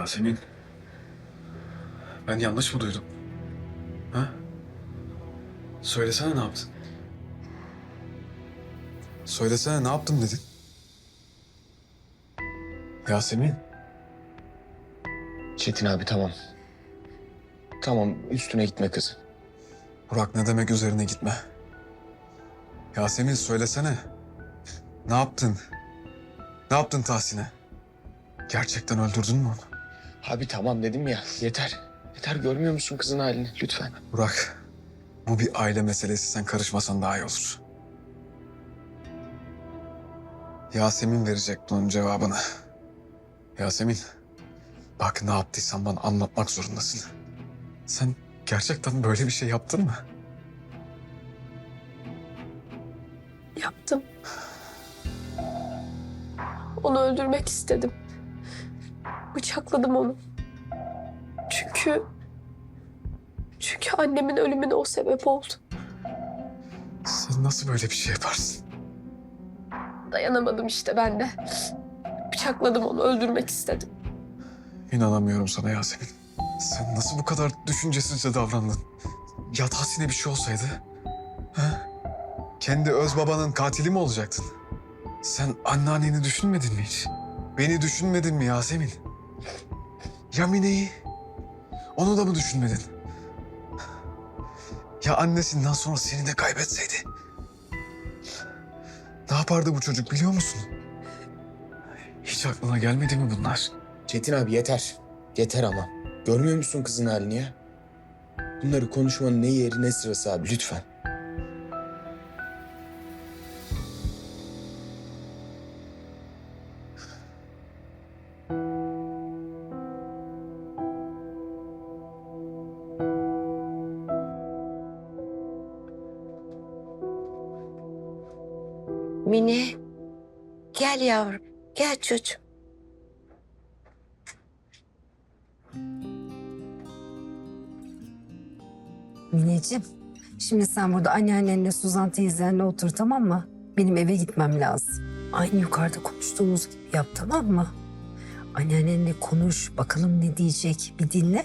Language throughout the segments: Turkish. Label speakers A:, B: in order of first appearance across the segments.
A: Yasemin. Ben yanlış mı duydum? Ha? Söylesene ne yaptın? Söylesene ne yaptım dedin? Yasemin.
B: Çetin abi tamam. Tamam üstüne gitme kızı.
A: Burak ne demek üzerine gitme. Yasemin söylesene. Ne yaptın? Ne yaptın Tahsin'e? Gerçekten öldürdün mü onu?
B: Abi tamam dedim ya yeter. Yeter görmüyor musun kızın halini lütfen.
A: Burak, bu bir aile meselesi. Sen karışmasan daha iyi olur. Yasemin verecek bunun cevabını. Yasemin, bak ne yaptıysan bana anlatmak zorundasın. Sen gerçekten böyle bir şey yaptın mı?
C: Yaptım. Onu öldürmek istedim. Bıçakladım onu. Çünkü... Çünkü annemin ölümüne o sebep oldu.
A: Sen nasıl böyle bir şey yaparsın?
C: Dayanamadım işte ben de. Bıçakladım onu, öldürmek istedim.
A: İnanamıyorum sana Yasemin. Sen nasıl bu kadar düşüncesizce davrandın? Ya Tahsin'e bir şey olsaydı? Ha? Kendi öz babanın katili mi olacaktın? Sen anneanneni düşünmedin mi hiç? Beni düşünmedin mi Yasemin? Ya Mine'yi? Onu da mı düşünmedin? Ya annesinden sonra seni de kaybetseydi? Ne yapardı bu çocuk biliyor musun? Hiç aklına gelmedi mi bunlar?
B: Çetin abi yeter. Yeter ama. Görmüyor musun kızın halini ya? Bunları konuşmanın ne yeri ne sırası abi lütfen.
D: Mine, gel yavrum, gel çocuğum.
E: Mineciğim, şimdi sen burada anneannenle Suzan teyzenle otur tamam mı? Benim eve gitmem lazım. Aynı yukarıda konuştuğumuz gibi yap tamam mı? Anneannenle konuş, bakalım ne diyecek bir dinle.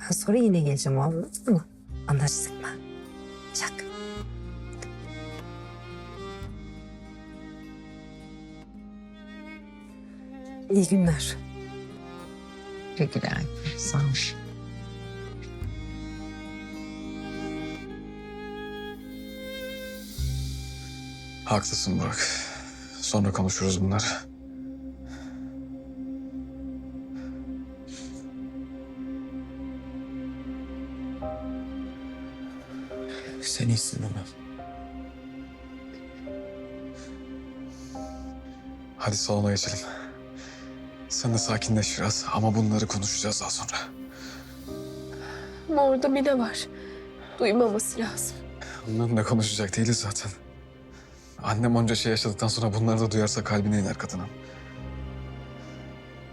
E: Ben sonra yine geleceğim anladın mı? Anlaştık mı? Çak. İyi günler.
D: Teşekkürler. Sağ ol.
A: Haklısın Burak. Sonra konuşuruz bunları.
B: Sen iyisin ama.
A: Hadi salona geçelim. Sen de sakinleş biraz ama bunları konuşacağız daha sonra.
C: Ama orada Mine var. Duymaması lazım.
A: Bundan ne konuşacak değiliz zaten. Annem onca şey yaşadıktan sonra bunları da duyarsa kalbine iner kadının.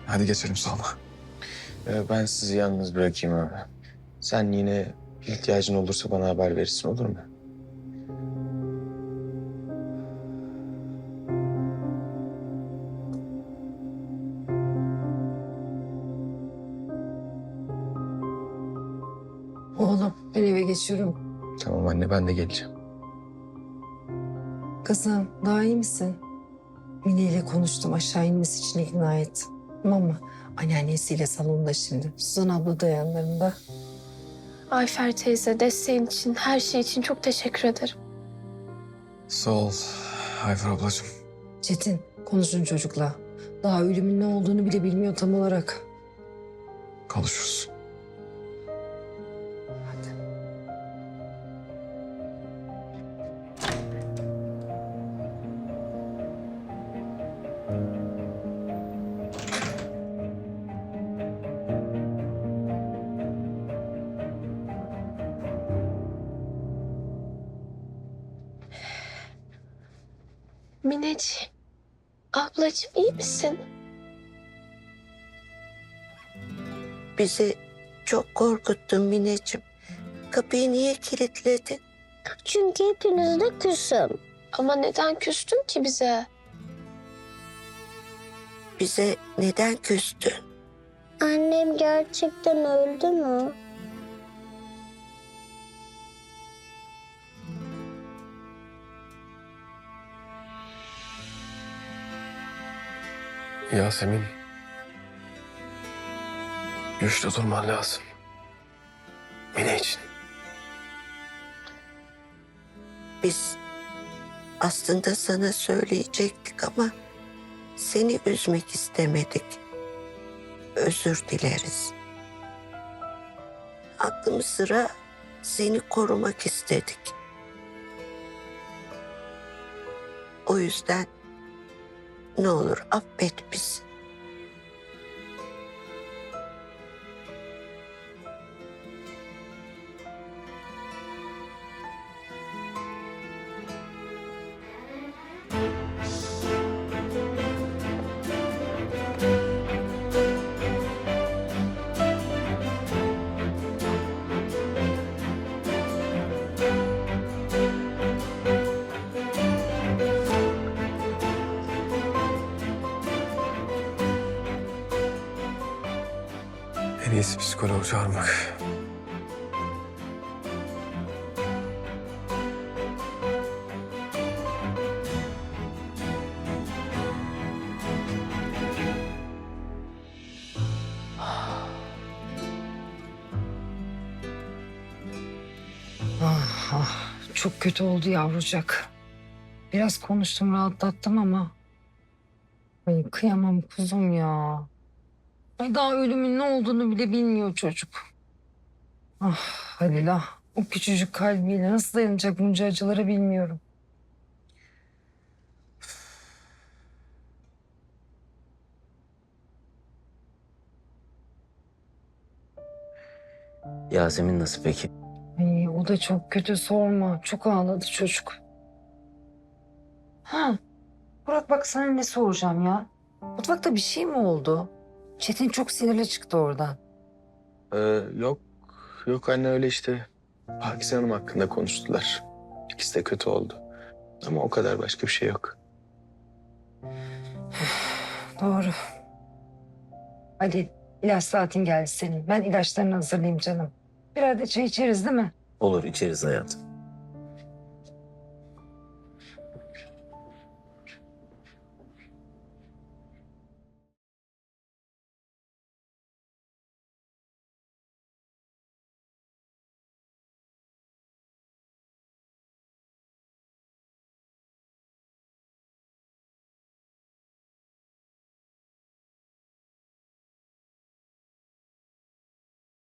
A: Hadi geçelim salona.
B: Ee, ben sizi yalnız bırakayım abi. Sen yine ihtiyacın olursa bana haber verirsin olur mu?
E: Oğlum ben eve geçiyorum.
B: Tamam anne ben de geleceğim.
E: Kızım daha iyi misin? Mine ile konuştum aşağı inmesi için ikna ettim. Tamam mı? Anneannesiyle salonda şimdi. Suzan abla da yanlarında.
C: Ayfer teyze desteğin için, her şey için çok teşekkür ederim.
A: Sağ ol Ayfer ablacığım.
E: Çetin konuşun çocukla. Daha ölümün ne olduğunu bile bilmiyor tam olarak.
A: Konuşuruz.
C: Mineciğim, ablacığım iyi misin?
D: Bizi çok korkuttun Mineciğim. Kapıyı niye kilitledin?
F: Çünkü hepinizle küsüm.
C: Ama neden küstün ki bize?
D: Bize neden küstün?
F: Annem gerçekten öldü mü?
A: Yasemin. Güçlü durman lazım. Mine için.
D: Biz aslında sana söyleyecektik ama seni üzmek istemedik. Özür dileriz. Aklımız sıra seni korumak istedik. O yüzden ne olur affet bizi.
A: İyisi psikoloğu çağırmak.
E: Ah, ah, çok kötü oldu yavrucak. Biraz konuştum rahatlattım ama. Ay kıyamam kuzum ya. Daha ölümün ne olduğunu bile bilmiyor çocuk. Ah Halil ah. O küçücük kalbiyle nasıl dayanacak bunca acılara bilmiyorum.
G: Yasemin nasıl peki?
E: Ay, o da çok kötü sorma. Çok ağladı çocuk. Ha, Burak bak sana ne soracağım ya. Mutfakta bir şey mi oldu? Çetin çok sinirli çıktı oradan.
B: Ee, yok, yok anne öyle işte. Pakize Hanım hakkında konuştular. İkisi de kötü oldu. Ama o kadar başka bir şey yok.
E: Doğru. Hadi ilaç saatin geldi senin. Ben ilaçlarını hazırlayayım canım. Birer de çay içeriz değil mi?
G: Olur içeriz hayatım.